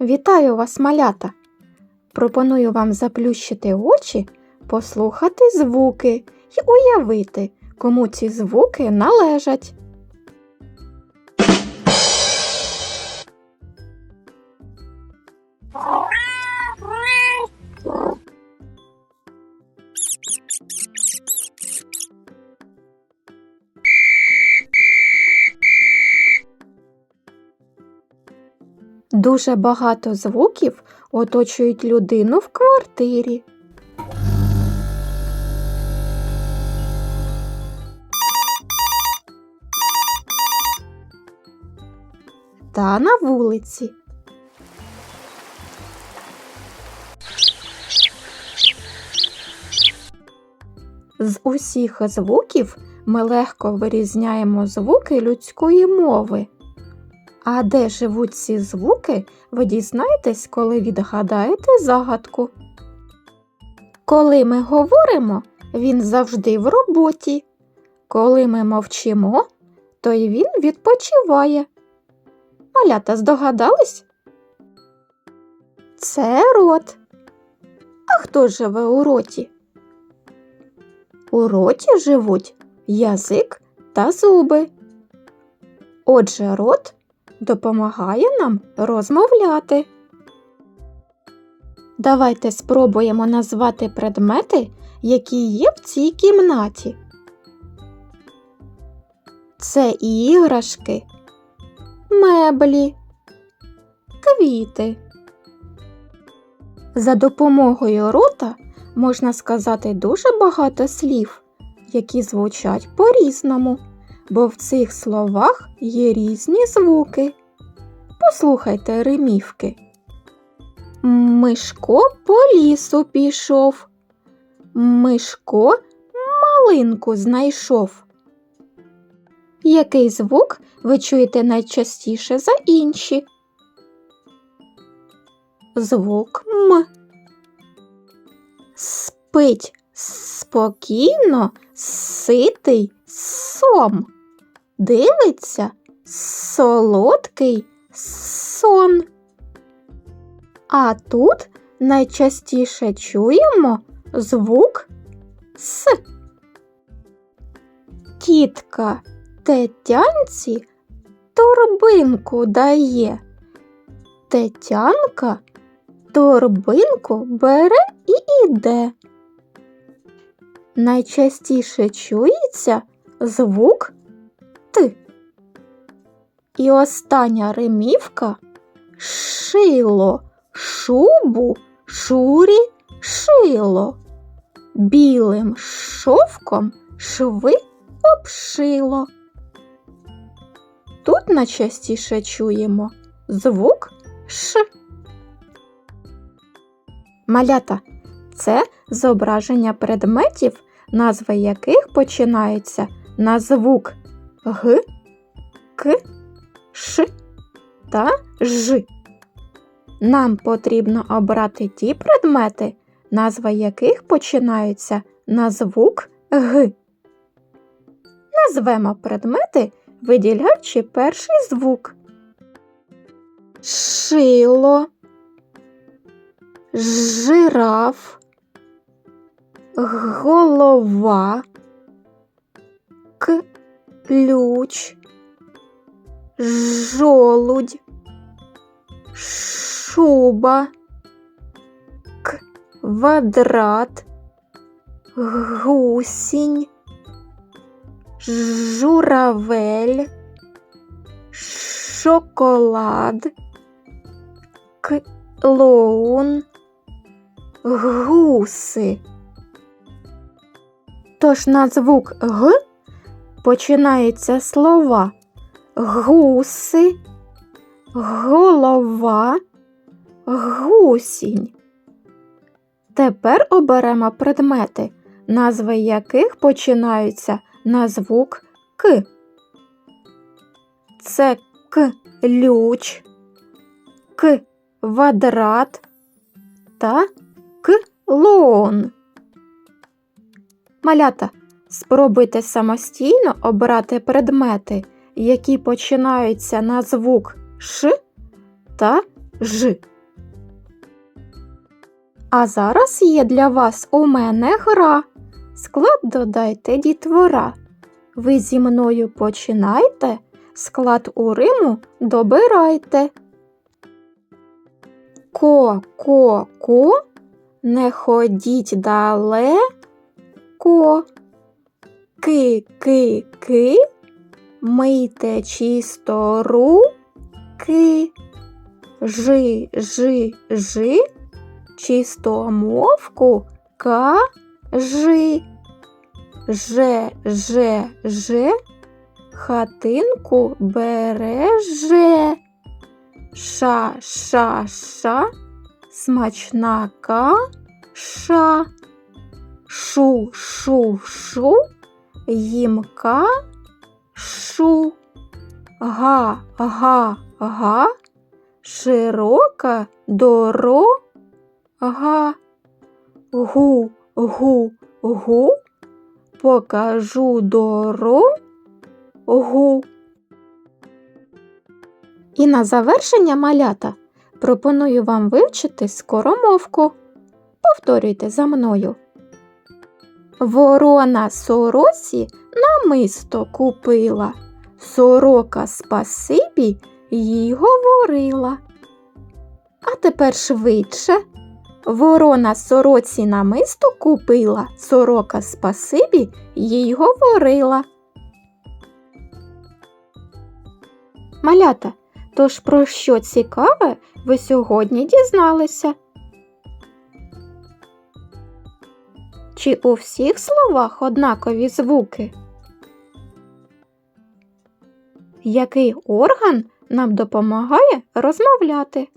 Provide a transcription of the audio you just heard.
Вітаю вас, малята! Пропоную вам заплющити очі, послухати звуки і уявити, кому ці звуки належать. Дуже багато звуків оточують людину в квартирі. Та на вулиці. З усіх звуків ми легко вирізняємо звуки людської мови. А де живуть ці звуки, ви дізнаєтесь, коли відгадаєте загадку. Коли ми говоримо, він завжди в роботі. Коли ми мовчимо, то й він відпочиває. Малята здогадались? Це рот. А хто живе у роті? У роті живуть язик та зуби. Отже, рот допомагає нам розмовляти. Давайте спробуємо назвати предмети, які є в цій кімнаті. Це іграшки, меблі, квіти. За допомогою рота можна сказати дуже багато слів, які звучать по-різному бо в цих словах є різні звуки. Послухайте римівки. Мишко по лісу пішов. Мишко малинку знайшов. Який звук ви чуєте найчастіше за інші? Звук М. Спить спокійно, ситий сом дивиться солодкий сон. А тут найчастіше чуємо звук С. Тітка Тетянці торбинку дає. Тетянка торбинку бере і іде. Найчастіше чується звук Т. І остання римівка шило, шубу, шурі, шило. Білим шовком шви обшило. Тут найчастіше чуємо звук Ш. Малята це зображення предметів, назви яких починаються на звук Г, К, Ш та Ж. Нам потрібно обрати ті предмети, назва яких починаються на звук Г. Назвемо предмети, виділяючи перший звук. Шило, жираф, голова, ключ, жолудь, шуба, квадрат, гусінь, журавель, шоколад, клоун, гуси. Тож на звук Г починаються слова гуси, голова, гусінь. Тепер оберемо предмети, назви яких починаються на звук К. Це ключ, квадрат та клоун. Малята, спробуйте самостійно обрати предмети, які починаються на звук Ш та Ж. А зараз є для вас у мене гра. Склад додайте дітвора. Ви зі мною починайте, склад у Риму добирайте. Ко, ко, ко, не ходіть далеко. Ки, ки, ки, мийте чисто руки. Жи, жи, жи, чисто мовку кажи. Же, же, же, хатинку береже. Ша, ша, ша, смачна каша. Шу, шу, шу, їм кашу. Га, га, га, широка дорога. Гу, гу, гу, покажу дорогу. І на завершення малята пропоную вам вивчити скоромовку. Повторюйте за мною. Ворона сороці намисто купила. Сорока спасибі їй говорила. А тепер швидше. Ворона сороці намисто купила, сорока спасибі їй говорила. Малята, тож про що цікаве ви сьогодні дізналися? Чи у всіх словах однакові звуки? Який орган нам допомагає розмовляти?